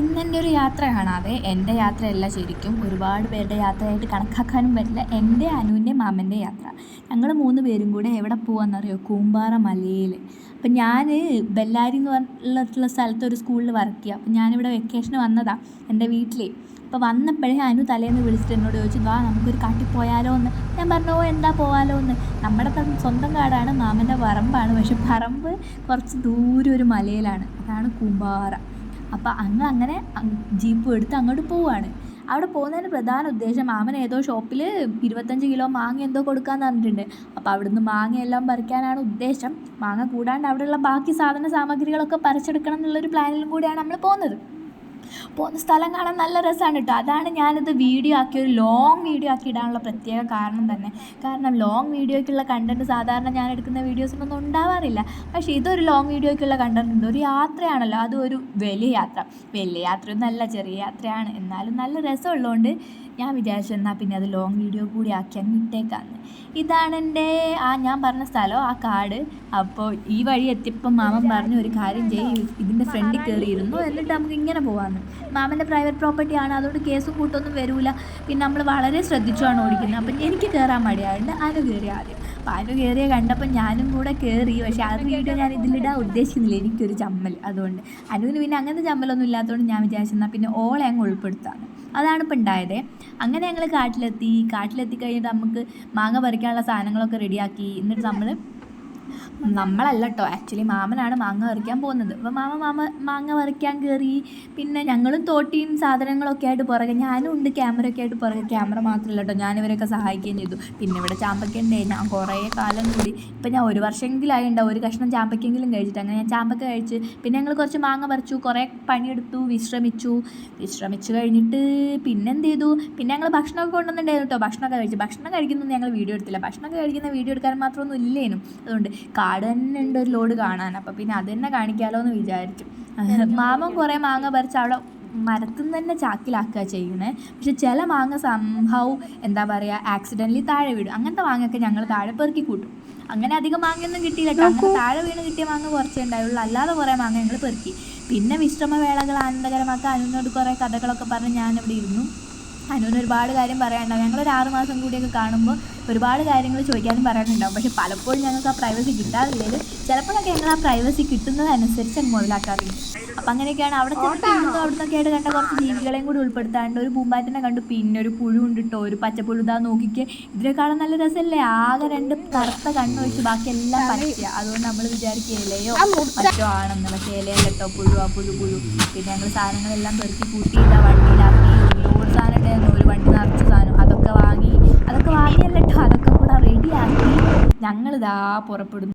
ഇന്നെന്റെ ഒരു യാത്ര കാണാതെ എന്റെ യാത്രയല്ല ശരിക്കും. ഒരുപാട് പേരുടെ യാത്രയായിട്ട് കണക്കാക്കാനും പറ്റില്ല. എന്റെ അനുവിന്റെ മാമന്റെ യാത്ര. ഞങ്ങൾ മൂന്ന് പേരും കൂടെ എവിടെ പോകാമെന്നറിയോ കൂമ്പാറ മലയിൽ അപ്പം ഞാൻ ബെല്ലാരി എന്ന് പറഞ്ഞിട്ടുള്ള സ്ഥലത്ത് ഒരു സ്കൂളിൽ വർക്ക് ചെയ്യുക അപ്പം ഞാനിവിടെ വെക്കേഷന് വന്നതാണ് എന്റെ വീട്ടിൽ അപ്പോൾ വന്നപ്പോഴേ അനു തലേന്ന് വിളിച്ചിട്ട് എന്നോട് ചോദിച്ചു വാ നമുക്കൊരു കാട്ടിൽ പോയാലോ എന്ന് ഞാൻ പറഞ്ഞു ഓ എന്താ പോകാലോ എന്ന് നമ്മുടെ സ്വന്തം കാടാണ് മാമന്റെ പറമ്പാണ്. പക്ഷെ പറമ്പ് കുറച്ച് ദൂരെ ഒരു മലയിലാണ്. അതാണ് കൂമ്പാറ. അപ്പോൾ അങ്ങ് അങ്ങനെ ജീപ്പ് എടുത്ത് അങ്ങോട്ട് പോവുകയാണ് അവിടെ പോകുന്നതിന് പ്രധാന ഉദ്ദേശം മാമൻ ഏതോ ഷോപ്പിൽ ഇരുപത്തഞ്ച് കിലോ മാങ്ങ എന്തോ കൊടുക്കാന്ന് പറഞ്ഞിട്ടുണ്ട്. അപ്പോൾ അവിടുന്ന് മാങ്ങയെല്ലാം പറിക്കാനാണ് ഉദ്ദേശം. മാങ്ങ കൂടാണ്ട് അവിടെയുള്ള ബാക്കി സാധന സാമഗ്രികളൊക്കെ പറിച്ചെടുക്കണം എന്നുള്ളൊരു പ്ലാനിലും കൂടിയാണ് നമ്മൾ പോകുന്നത്. പോകുന്ന സ്ഥലം കാണാൻ നല്ല രസമാണ് കേട്ടോ അതാണ് ഞാനിത് വീഡിയോ ആക്കി ഒരു ലോങ് വീഡിയോ ആക്കി ഇടാനുള്ള പ്രത്യേക കാരണം തന്നെ. കാരണം ലോങ് വീഡിയോയ്ക്കുള്ള കണ്ടന്റ് സാധാരണ ഞാൻ എടുക്കുന്ന വീഡിയോസിനൊന്നും ഉണ്ടാവാറില്ല. പക്ഷേ ഇതൊരു ലോങ് വീഡിയോയ്ക്കുള്ള കണ്ടന്റ് ഉണ്ട്. ഒരു യാത്രയാണല്ലോ. അതും ഒരു വലിയ യാത്ര. വലിയ നല്ല ചെറിയ യാത്രയാണ്. എന്നാലും നല്ല രസമുള്ളതുകൊണ്ട് ഞാൻ വിചാരിച്ചു എന്നാൽ പിന്നെ അത് ലോങ് വീഡിയോ കൂടി ആക്കി അങ്ങ് ഇട്ടേക്കാന്ന്. ഇതാണ് എന്റെ ആ ഞാൻ പറഞ്ഞ സ്ഥലം ആ കാട്. അപ്പോൾ ഈ വഴി എത്തിയപ്പോൾ മാമൻ പറഞ്ഞു ഒരു കാര്യം ചെയ്യും. ഇതിന്റെ ഫ്രണ്ടിൽ കയറിയിരുന്നു. എന്നിട്ട് നമുക്ക് ഇങ്ങനെ പോകാമെന്ന് മാമന്റെ പ്രൈവറ്റ് പ്രോപ്പർട്ടി ആണ്. അതുകൊണ്ട് കേസ് കൂട്ടൊന്നും വരില്ല പിന്നെ നമ്മൾ വളരെ ശ്രദ്ധിച്ചാണ് ഓടിക്കുന്നത്. അപ്പം എനിക്ക് കയറാൻ മടിയായതുകൊണ്ട് അനു കയറി ആദ്യം. അപ്പം അനു കയറിയ കണ്ടപ്പോൾ ഞാനും കൂടെ കയറി പക്ഷേ അത് വീഡിയോ ഞാൻ ഇതിലിടാൻ ഉദ്ദേശിക്കുന്നില്ല. എനിക്കൊരു ചമ്മൽ അതുകൊണ്ട്. അനുവിന് പിന്നെ അങ്ങനത്തെ ചമ്മലൊന്നും ഇല്ലാത്തതുകൊണ്ട് ഞാൻ വിചാരിച്ചെന്നാൽ പിന്നെ ഓളെ അങ്ങ് ഉൾപ്പെടുത്താം അതാണ് ഇപ്പം ഉണ്ടായത് അങ്ങനെ ഞങ്ങൾ കാട്ടിലെത്തി. കാട്ടിലെത്തി കഴിഞ്ഞിട്ട് നമുക്ക് മാങ്ങ പറിക്കാനുള്ള സാധനങ്ങളൊക്കെ റെഡിയാക്കി എന്നിട്ട് നമ്മൾ നമ്മളല്ല കേട്ടോ ആക്ച്വലി മാമനാണ് മാങ്ങ പറിക്കാൻ പോകുന്നത്. അപ്പോൾ മാമ മാമ മാങ്ങ പറിക്കാൻ കയറി പിന്നെ ഞങ്ങളും തോട്ടിയും സാധനങ്ങളൊക്കെ ആയിട്ട് പുറകെ ഞാനും ഉണ്ട് ക്യാമറ ഒക്കെ ആയിട്ട് പുറകെ. ക്യാമറ മാത്രമല്ല കേട്ടോ ഞാനിവരൊക്കെ സഹായിക്കുകയും ചെയ്തു. പിന്നെ ഇവിടെ ചാമ്പയ്ക്ക ഉണ്ടേ. ഞാൻ കുറേ കാലം കൂടി ഇപ്പം ഞാൻ ഒരു വർഷമെങ്കിലായി ഉണ്ടാവും ഒരു കഷ്ണം ചാമ്പയ്ക്കെങ്കിലും കഴിച്ചിട്ട്. അങ്ങനെ ഞാൻ ചാമ്പയ്ക്ക കഴിച്ച് പിന്നെ ഞങ്ങൾ കുറച്ച് മാങ്ങ പറിച്ചു. കുറേ പണിയെടുത്തു വിശ്രമിച്ചു. വിശ്രമിച്ചു കഴിഞ്ഞിട്ട് പിന്നെ എന്ത് ചെയ്തു പിന്നെ ഞങ്ങൾ ഭക്ഷണമൊക്കെ കൊണ്ടുവന്നിട്ടുണ്ടായിരുന്നു കേട്ടോ ഭക്ഷണമൊക്കെ കഴിച്ചു. ഭക്ഷണം കഴിക്കുന്നൊന്നും ഞങ്ങൾ വീഡിയോ എടുത്തില്ല. ഭക്ഷണമൊക്കെ കഴിക്കുന്ന വീഡിയോ എടുക്കാൻ മാത്രമൊന്നും ഇല്ലേനും. അതുകൊണ്ട് കാട് തന്നെ ഉണ്ട് ഒരു ലോഡ് കാണാൻ. അപ്പം പിന്നെ അത് തന്നെ കാണിക്കാമല്ലോ എന്ന് വിചാരിച്ചു മാമൻ കുറേ മാങ്ങ പറിച്ച് അവിടെ മരത്തിൽ നിന്ന് തന്നെ ചാക്കിലാക്കുക ചെയ്യുന്നത് പക്ഷെ ചില മാങ്ങ സംഭവം എന്താ പറയുക ആക്സിഡന്റലി താഴെ വീഴും. അങ്ങനത്തെ മാങ്ങയൊക്കെ ഞങ്ങൾ താഴെ പെറുക്കി കൂട്ടും. അങ്ങനെ അധികം മാങ്ങയൊന്നും കിട്ടിയില്ല കേട്ടോ താഴെ വീണ് കിട്ടിയ മാങ്ങ കുറച്ചേ ഉണ്ടായുള്ളൂ അല്ലാതെ കുറേ മാങ്ങ ഞങ്ങൾ പെറുക്കി. പിന്നെ വിശ്രമവേളകൾ ആനന്ദകരമാക്കാൻ അതിനോട് കുറേ കഥകളൊക്കെ പറഞ്ഞ് ഞാനിവിടെ ഇരുന്നു. അനുവിന് ഒരുപാട് കാര്യം പറയാനുണ്ടാവും. ഞങ്ങളൊരു ആറ് മാസം കൂടിയൊക്കെ കാണുമ്പോൾ ഒരുപാട് കാര്യങ്ങൾ ചോദിക്കാനും പറയാനുണ്ടാവും. പക്ഷെ പലപ്പോഴും ഞങ്ങൾക്ക് ആ പ്രൈവസി കിട്ടാറില്ലെങ്കിൽ ചിലപ്പോഴൊക്കെ ഞങ്ങൾ ആ പ്രൈവസി കിട്ടുന്നതനുസരിച്ച് അങ്ങ് മുതലാക്കാറുണ്ട്. അപ്പം അങ്ങനെയൊക്കെയാണ് അവിടെ ചെന്നിട്ട് ഇവിടുന്ന് അവിടെ ആയിട്ട് കണ്ട കുറച്ച് ജീവികളെയും കൂടി ഉൾപ്പെടുത്താണ്ട് ഒരു പൂമ്പാറ്റിനെ കണ്ടു. പിന്നെ ഒരു പുഴു ഉണ്ട് കേട്ടോ ഒരു പച്ചപ്പുഴുതാ നോക്കിക്ക്. ഇതിനേക്കാളും നല്ല രസമല്ലേ? ആകെ രണ്ട് കറുത്ത കണ്ണ് വെച്ച് ബാക്കി എല്ലാം പച്ചയാണ് അതുകൊണ്ട് നമ്മൾ വിചാരിക്കുക ഇലയോ മറ്റോ ആണെന്ന്. പക്ഷേ ഇലയല്ലോ കേട്ടോ പുഴു ആ പുഴു പുഴു. പിന്നെ ഞങ്ങൾ സാധനങ്ങളെല്ലാം പെറുക്കി കൂട്ടി ഇതാ വണ്ടിയിലാക്കി. ലോഡ് സാധനം ഉണ്ടായിരുന്നു ഒരു വണ്ടി നിറച്ച സാധനം. അതൊക്കെ വാങ്ങി അതൊക്കെ വാങ്ങിയല്ലോ അതൊക്കെ കൂടെ റെഡിയാക്കി ഞങ്ങളിതാ പുറപ്പെടുന്നു